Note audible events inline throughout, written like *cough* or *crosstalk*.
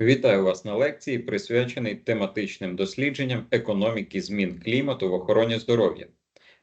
Вітаю вас на лекції, присвяченій тематичним дослідженням економіки змін клімату в охороні здоров'я.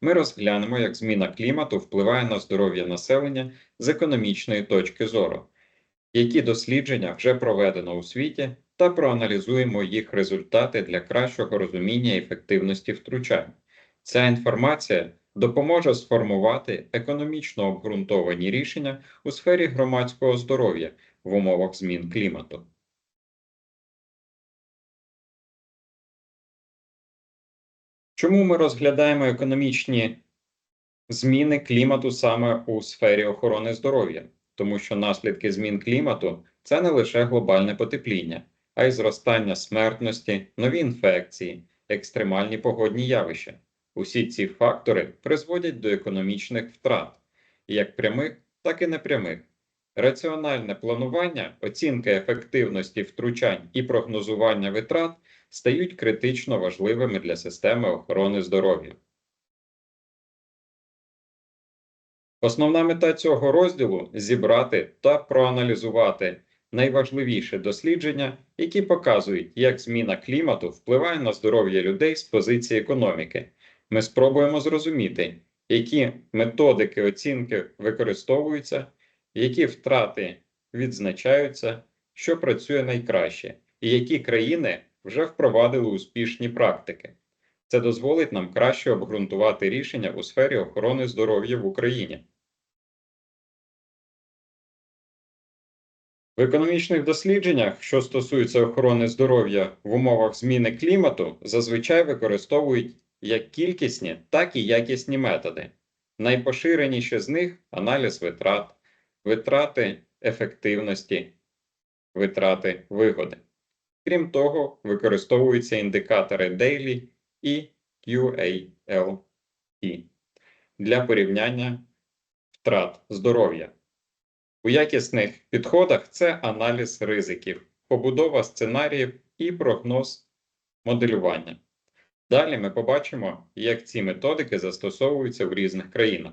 Ми розглянемо, як зміна клімату впливає на здоров'я населення з економічної точки зору, які дослідження вже проведено у світі, та проаналізуємо їх результати для кращого розуміння ефективності втручань. Ця інформація допоможе сформувати економічно обґрунтовані рішення у сфері громадського здоров'я в умовах змін клімату. Чому ми розглядаємо економічні зміни клімату саме у сфері охорони здоров'я? Тому що наслідки змін клімату це не лише глобальне потепління, а й зростання смертності, нові інфекції, екстремальні погодні явища. Усі ці фактори призводять до економічних втрат, як прямих, так і непрямих. Раціональне планування, оцінка ефективності втручань і прогнозування витрат стають критично важливими для системи охорони здоров'я. Основна мета цього розділу зібрати та проаналізувати найважливіші дослідження, які показують, як зміна клімату впливає на здоров'я людей з позиції економіки. Ми спробуємо зрозуміти, які методики оцінки використовуються, які втрати відзначаються, що працює найкраще, і які країни вже впровадили успішні практики. Це дозволить нам краще обґрунтувати рішення у сфері охорони здоров'я в Україні. В економічних дослідженнях, що стосуються охорони здоров'я в умовах зміни клімату, зазвичай використовують як кількісні, так і якісні методи. Найпоширеніші з них аналіз витрат, витрати ефективності, витрати вигоди. Крім того, використовуються індикатори Daily і QALE для порівняння втрат здоров'я. У якісних підходах це аналіз ризиків, побудова сценаріїв і прогноз моделювання. Далі ми побачимо, як ці методики застосовуються в різних країнах.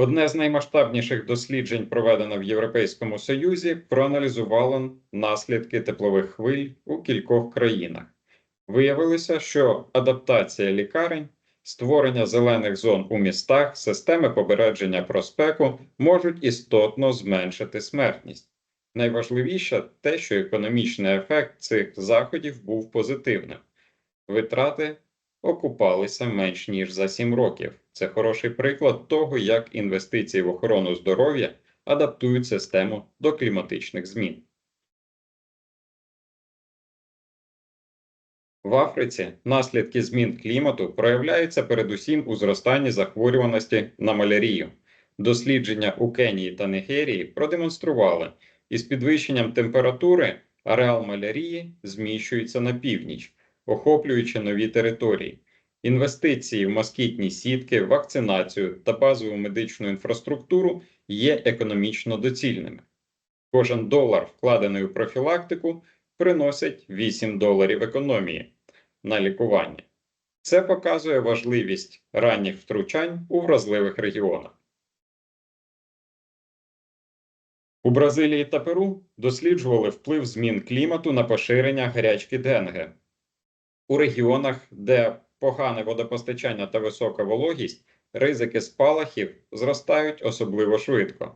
Одне з наймасштабніших досліджень, проведено в Європейському Союзі, проаналізувало наслідки теплових хвиль у кількох країнах. Виявилося, що адаптація лікарень, створення зелених зон у містах, системи попередження про спеку можуть істотно зменшити смертність. Найважливіше те, що економічний ефект цих заходів був позитивним. Витрати окупалися менш ніж за 7 років. Це хороший приклад того, як інвестиції в охорону здоров'я адаптують систему до кліматичних змін. В Африці наслідки змін клімату проявляються передусім у зростанні захворюваності на малярію. Дослідження у Кенії та Нігерії продемонстрували, із підвищенням температури ареал малярії зміщується на північ, охоплюючи нові території. Інвестиції в москітні сітки, вакцинацію та базову медичну інфраструктуру є економічно доцільними. Кожен долар, вкладений у профілактику, приносить 8 доларів економії на лікування. Це показує важливість ранніх втручань у вразливих регіонах. У Бразилії та Перу досліджували вплив змін клімату на поширення гарячки Денге. У регіонах, де погане водопостачання та висока вологість, ризики спалахів зростають особливо швидко.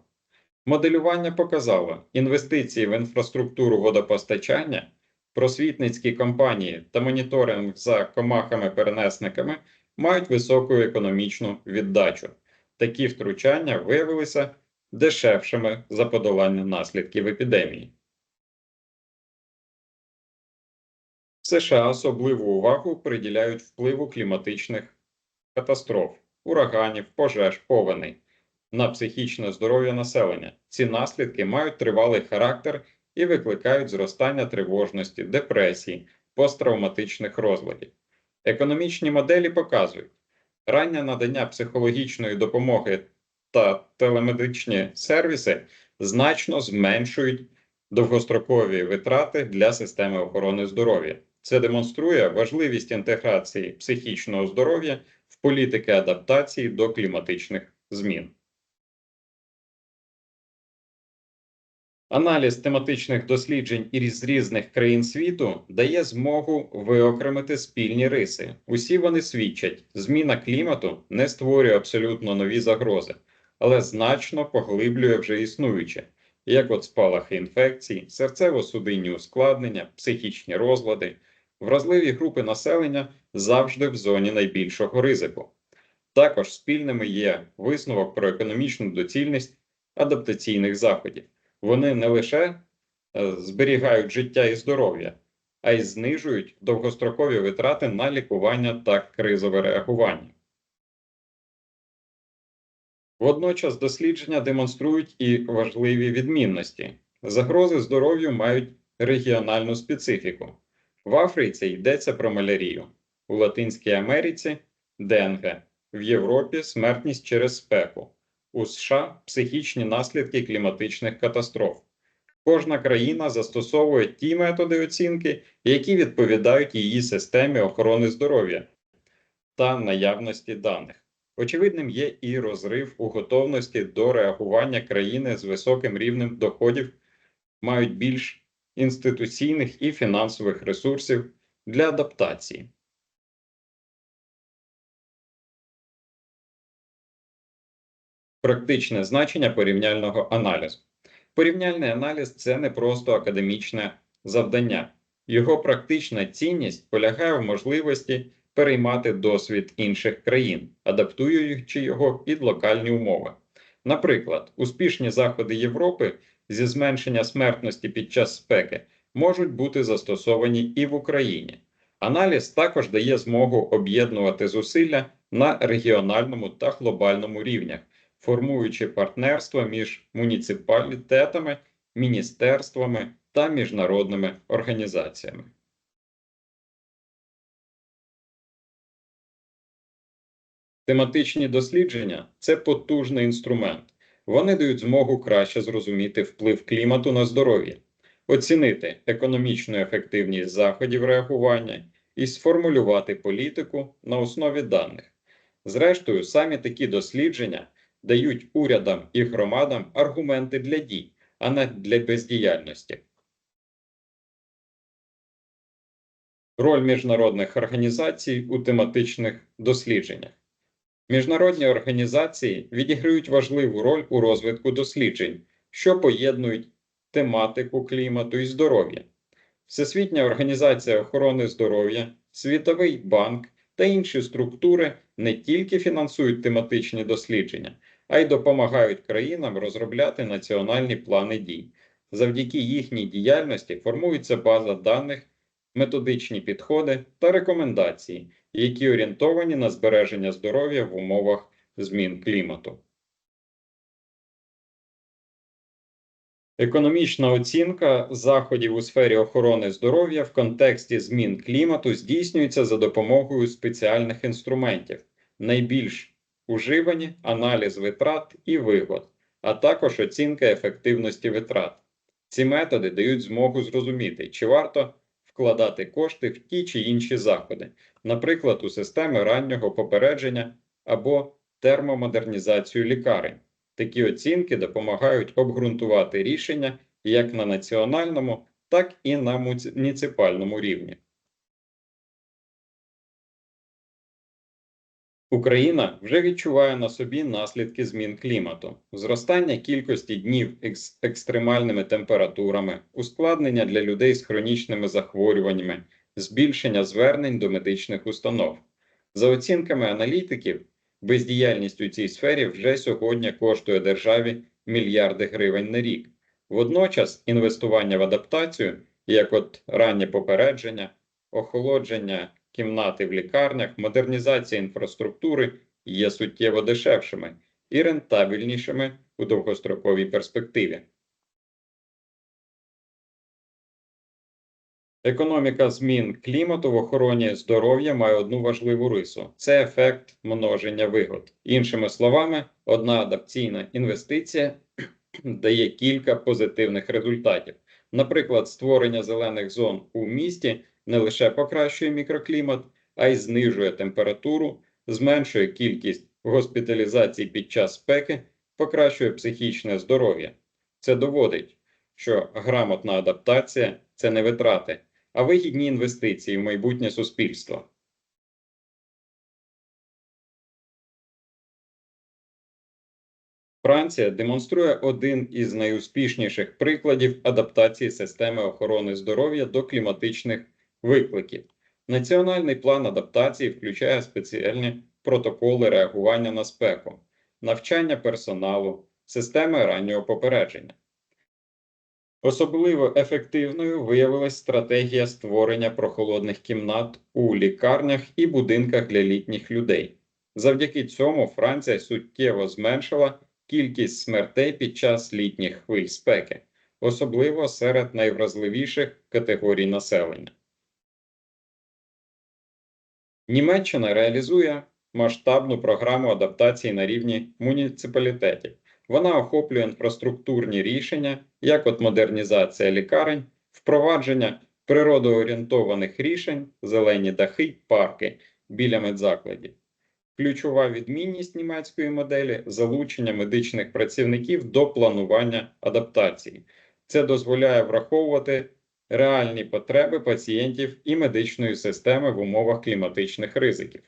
Моделювання показало, інвестиції в інфраструктуру водопостачання, просвітницькі компанії та моніторинг за комахами-перенесниками мають високу економічну віддачу. Такі втручання виявилися дешевшими за подолання наслідків епідемії. США особливу увагу приділяють впливу кліматичних катастроф, ураганів, пожеж, повеней на психічне здоров'я населення. Ці наслідки мають тривалий характер і викликають зростання тривожності, депресії, посттравматичних розладів. Економічні моделі показують, раннє надання психологічної допомоги та телемедичні сервіси значно зменшують довгострокові витрати для системи охорони здоров'я. Це демонструє важливість інтеграції психічного здоров'я в політики адаптації до кліматичних змін. Аналіз тематичних досліджень із різних країн світу дає змогу виокремити спільні риси. Усі вони свідчать, зміна клімату не створює абсолютно нові загрози, але значно поглиблює вже існуюче, як от спалахи інфекцій, серцево-судинні ускладнення, психічні розлади. Вразливі групи населення завжди в зоні найбільшого ризику. Також спільними є висновок про економічну доцільність адаптаційних заходів. Вони не лише е, зберігають життя і здоров'я, а й знижують довгострокові витрати на лікування та кризове реагування. Водночас дослідження демонструють і важливі відмінності. Загрози здоров'ю мають регіональну специфіку. В Африці йдеться про малярію, у Латинській Америці денге, в Європі смертність через спеку, у США психічні наслідки кліматичних катастроф. Кожна країна застосовує ті методи оцінки, які відповідають її системі охорони здоров'я та наявності даних. Очевидним є і розрив у готовності до реагування країни з високим рівнем доходів, мають більш інституційних і фінансових ресурсів для адаптації. Практичне значення порівняльного аналізу. Порівняльний аналіз це не просто академічне завдання. Його практична цінність полягає в можливості переймати досвід інших країн, адаптуючи його під локальні умови. Наприклад, успішні заходи Європи зі зменшення смертності під час спеки можуть бути застосовані і в Україні. Аналіз також дає змогу об'єднувати зусилля на регіональному та глобальному рівнях, формуючи партнерство між муніципалітетами, міністерствами та міжнародними організаціями. Тематичні дослідження це потужний інструмент. Вони дають змогу краще зрозуміти вплив клімату на здоров'я, оцінити економічну ефективність заходів реагування і сформулювати політику на основі даних. Зрештою, самі такі дослідження дають урядам і громадам аргументи для дій, а не для бездіяльності. Роль міжнародних організацій у тематичних дослідженнях. Міжнародні організації відіграють важливу роль у розвитку досліджень, що поєднують тематику клімату і здоров'я. Всесвітня організація охорони здоров'я, Світовий банк та інші структури не тільки фінансують тематичні дослідження, а й допомагають країнам розробляти національні плани дій. Завдяки їхній діяльності формується база даних, методичні підходи та рекомендації, які орієнтовані на збереження здоров'я в умовах змін клімату. Економічна оцінка заходів у сфері охорони здоров'я в контексті змін клімату здійснюється за допомогою спеціальних інструментів, найбільш уживані аналіз витрат і вигод, а також оцінка ефективності витрат. Ці методи дають змогу зрозуміти, чи варто вкладати кошти в ті чи інші заходи, наприклад, у системи раннього попередження або термомодернізацію лікарень. Такі оцінки допомагають обґрунтувати рішення як на національному, так і на муніципальному рівні. Україна вже відчуває на собі наслідки змін клімату, зростання кількості днів з екстремальними температурами, ускладнення для людей з хронічними захворюваннями, збільшення звернень до медичних установ. За оцінками аналітиків, бездіяльність у цій сфері вже сьогодні коштує державі мільярди гривень на рік. Водночас інвестування в адаптацію, як от раннє попередження, охолодження кімнати в лікарнях, модернізація інфраструктури є суттєво дешевшими і рентабельнішими у довгостроковій перспективі. Економіка змін клімату в охороні здоров'я має одну важливу рису: це ефект множення вигод. Іншими словами, одна адапційна інвестиція *clears throat* дає кілька позитивних результатів. Наприклад, створення зелених зон у місті не лише покращує мікроклімат, а й знижує температуру, зменшує кількість госпіталізацій під час спеки, покращує психічне здоров'я. Це доводить, що грамотна адаптація це не витрати, а вигідні інвестиції в майбутнє суспільства. Франція демонструє один із найуспішніших прикладів адаптації системи охорони здоров'я до кліматичних викликів. Національний план адаптації включає спеціальні протоколи реагування на спеку, навчання персоналу, системи раннього попередження. Особливо ефективною виявилась стратегія створення прохолодних кімнат у лікарнях і будинках для літніх людей. Завдяки цьому Франція суттєво зменшила кількість смертей під час літніх хвиль спеки, особливо серед найвразливіших категорій населення. Німеччина реалізує масштабну програму адаптації на рівні муніципалітетів. Вона охоплює інфраструктурні рішення, як от модернізація лікарень, впровадження природоорієнтованих рішень, зелені дахи, парки біля медзакладів. Ключова відмінність німецької моделі залучення медичних працівників до планування адаптації. Це дозволяє враховувати реальні потреби пацієнтів і медичної системи в умовах кліматичних ризиків.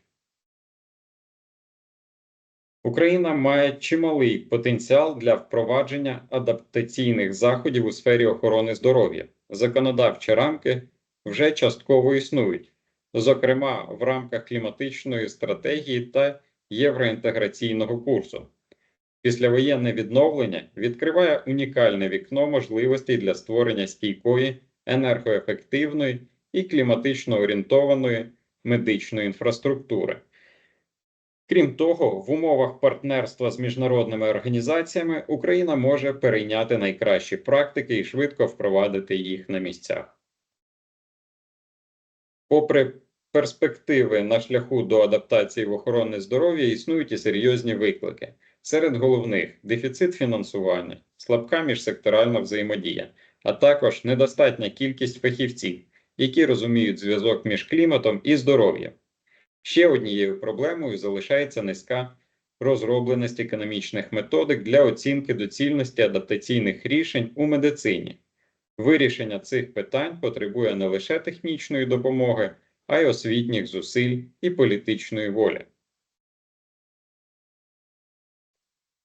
Україна має чималий потенціал для впровадження адаптаційних заходів у сфері охорони здоров'я. Законодавчі рамки вже частково існують, зокрема в рамках кліматичної стратегії та євроінтеграційного курсу. Післявоєнне відновлення відкриває унікальне вікно можливостей для створення стійкої, енергоефективної і кліматично орієнтованої медичної інфраструктури. Крім того, в умовах партнерства з міжнародними організаціями Україна може перейняти найкращі практики і швидко впровадити їх на місцях. Попри перспективи на шляху до адаптації в охорони здоров'я існують і серйозні виклики. Серед головних дефіцит фінансування, слабка міжсекторальна взаємодія, а також недостатня кількість фахівців, які розуміють зв'язок між кліматом і здоров'ям. Ще однією проблемою залишається низька розробленість економічних методик для оцінки доцільності адаптаційних рішень у медицині. Вирішення цих питань потребує не лише технічної допомоги, а й освітніх зусиль і політичної волі.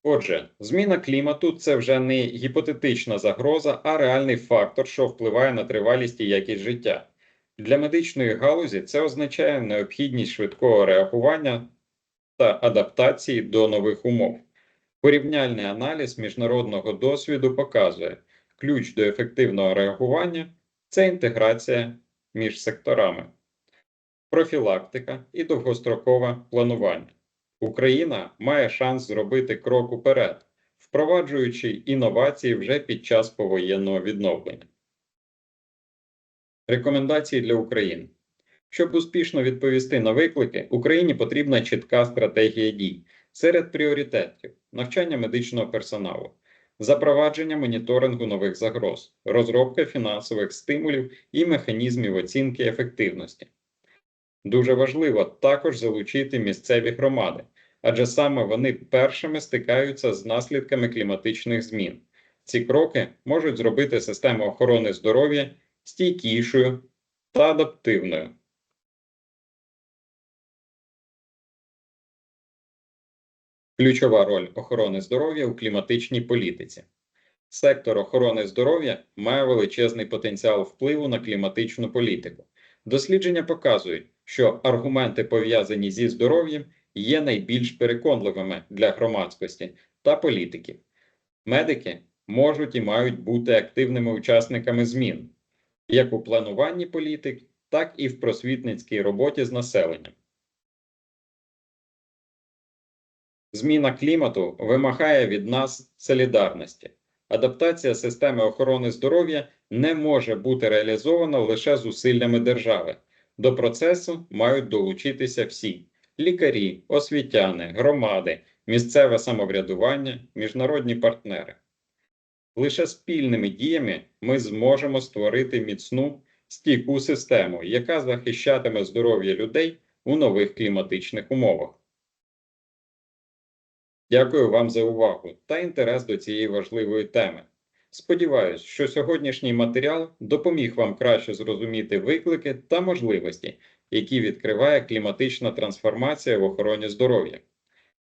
Отже, зміна клімату це вже не гіпотетична загроза, а реальний фактор, що впливає на тривалість і якість життя. Для медичної галузі це означає необхідність швидкого реагування та адаптації до нових умов. Порівняльний аналіз міжнародного досвіду показує, ключ до ефективного реагування це інтеграція між секторами, профілактика і довгострокове планування. Україна має шанс зробити крок уперед, впроваджуючи інновації вже під час повоєнного відновлення. Рекомендації для України. Щоб успішно відповісти на виклики, Україні потрібна чітка стратегія дій серед пріоритетів навчання медичного персоналу, запровадження моніторингу нових загроз, розробка фінансових стимулів і механізмів оцінки ефективності. Дуже важливо також залучити місцеві громади, адже саме вони першими стикаються з наслідками кліматичних змін. Ці кроки можуть зробити систему охорони здоров'я стійкішою та адаптивною. Ключова роль охорони здоров'я у кліматичній політиці. Сектор охорони здоров'я має величезний потенціал впливу на кліматичну політику. Дослідження показують, що аргументи, пов'язані зі здоров'ям, є найбільш переконливими для громадськості та політиків. Медики можуть і мають бути активними учасниками змін, як у плануванні політик, так і в просвітницькій роботі з населенням. Зміна клімату вимагає від нас солідарності. Адаптація системи охорони здоров'я не може бути реалізована лише зусиллями держави. До процесу мають долучитися всі лікарі, освітяни, громади, місцеве самоврядування, міжнародні партнери. Лише спільними діями ми зможемо створити міцну стійку систему, яка захищатиме здоров'я людей у нових кліматичних умовах. Дякую вам за увагу та інтерес до цієї важливої теми. Сподіваюсь, що сьогоднішній матеріал допоміг вам краще зрозуміти виклики та можливості, які відкриває кліматична трансформація в охороні здоров'я.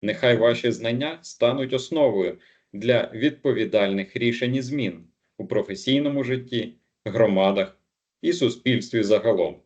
Нехай ваші знання стануть основою для відповідальних рішень і змін у професійному житті, громадах і суспільстві загалом.